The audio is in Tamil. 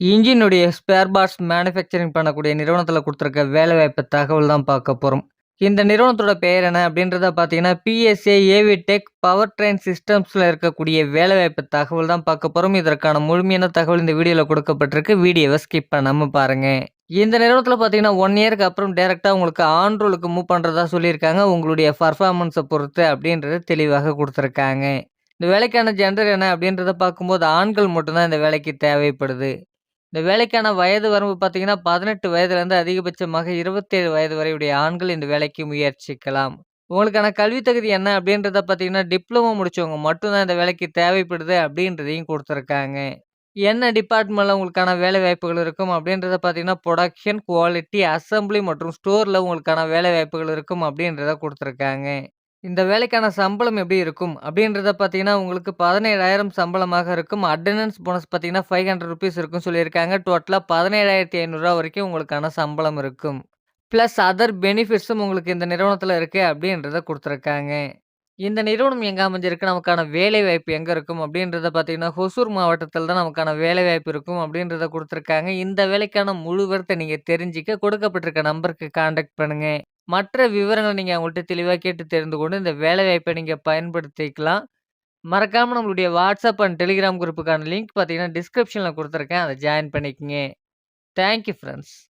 இன்ஜினுடைய ஸ்பேர் பார்ட்ஸ் மேனுஃபேக்சரிங் பண்ணக்கூடிய நிறுவனத்தில் கொடுத்துருக்க வேலைவாய்ப்பு தகவல் தான் பார்க்க போகிறோம் இந்த நிறுவனத்தோட பெயர் என்ன அப்படின்றத பார்த்தீங்கன்னா, பிஎஸ்ஏ ஏவிடெக் பவர் ட்ரெயின் சிஸ்டம்ஸில் இருக்கக்கூடிய வேலைவாய்ப்பு தகவல் தான் பார்க்க போகிறோம் இதற்கான முழுமையான தகவல் இந்த வீடியோவில் கொடுக்கப்பட்டிருக்கு. வீடியோவை ஸ்கிப் பண்ணாமல் பாருங்கள் இந்த நிறுவனத்தில் பார்த்தீங்கன்னா, ஒன் இயருக்கு அப்புறம் டேரெக்டாக உங்களுக்கு ஆண்ட்ரோலுக்கு மூவ் பண்ணுறதா சொல்லியிருக்காங்க. உங்களுடைய பர்ஃபார்மன்ஸை பொறுத்து அப்படின்றத தெளிவாக கொடுத்துருக்காங்க இந்த வேலைக்கான ஜெண்டர் என்ன அப்படின்றத பார்க்கும்போது, ஆண்கள் மட்டும்தான் இந்த வேலைக்கு தேவைப்படுது. இந்த வேலைக்கான வயது வரம்பு பார்த்தீங்கன்னா, பதினெட்டு வயதுலேருந்து அதிகபட்சமாக 27 வயது வரை உடைய ஆண்கள் இந்த வேலைக்கு முயற்சிக்கலாம். உங்களுக்கான கல்வி தகுதி என்ன அப்படின்றத பார்த்தீங்கன்னா, டிப்ளமோ முடிச்சவங்க மட்டும் தான் இந்த வேலைக்கு தேவைப்படுது அப்படின்றதையும் கொடுத்துருக்காங்க என்ன டிபார்ட்மெண்ட்ல உங்களுக்கான வேலை வாய்ப்புகள் இருக்கும் அப்படின்றத பார்த்தீங்கன்னா, புரொடக்ஷன், குவாலிட்டி, அசெம்பிளி மற்றும் ஸ்டோரில் உங்களுக்கான வேலை வாய்ப்புகள் இருக்கும் அப்படின்றத கொடுத்துருக்காங்க இந்த வேலைக்கான சம்பளம் எப்படி இருக்கும் அப்படின்றத பார்த்தீங்கன்னா, உங்களுக்கு 17,000 சம்பளமாக இருக்கும். அட்டெண்டன்ஸ் போனஸ் பார்த்தீங்கன்னா, ₹500 இருக்குன்னு சொல்லியிருக்காங்க. டோட்டலா ₹17,500 வரைக்கும் உங்களுக்கான சம்பளம் இருக்கும். பிளஸ் அதர் பெனிஃபிட்ஸும் உங்களுக்கு இந்த நிறுவனத்தில இருக்கு அப்படின்றத குடுத்துருக்காங்க. இந்த நிறுவனம் எங்க அமைஞ்சிருக்கு, நமக்கான வேலைவாய்ப்பு எங்க இருக்கும் அப்படின்றத பார்த்தீங்கன்னா, ஹொசூர் மாவட்டத்தில தான் நமக்கான வேலைவாய்ப்பு இருக்கும் அப்படின்றத குடுத்துருக்காங்க. இந்த வேலைக்கான முழு விவரத்த நீங்க தெரிஞ்சுக்க கொடுக்கப்பட்டிருக்க நம்பருக்கு கான்டாக்ட் பண்ணுங்க. மற்ற விவரங்கள நீங்க அவங்கள்ட்ட தெளிவா கேட்டு தெரிந்து கொண்டு இந்த வேலைவாய்ப்ப நீங்க பயன்படுத்திக்கலாம். மறக்காம நம்மளுடைய வாட்ஸ்அப் அண்ட் டெலிகிராம் குரூப்புக்கான லிங்க் பார்த்தீங்கன்னா, டிஸ்கிரிப்ஷன்ல குடுத்துருக்கேன். அத ஜாயின் பண்ணிக்கங்க. Thank you friends.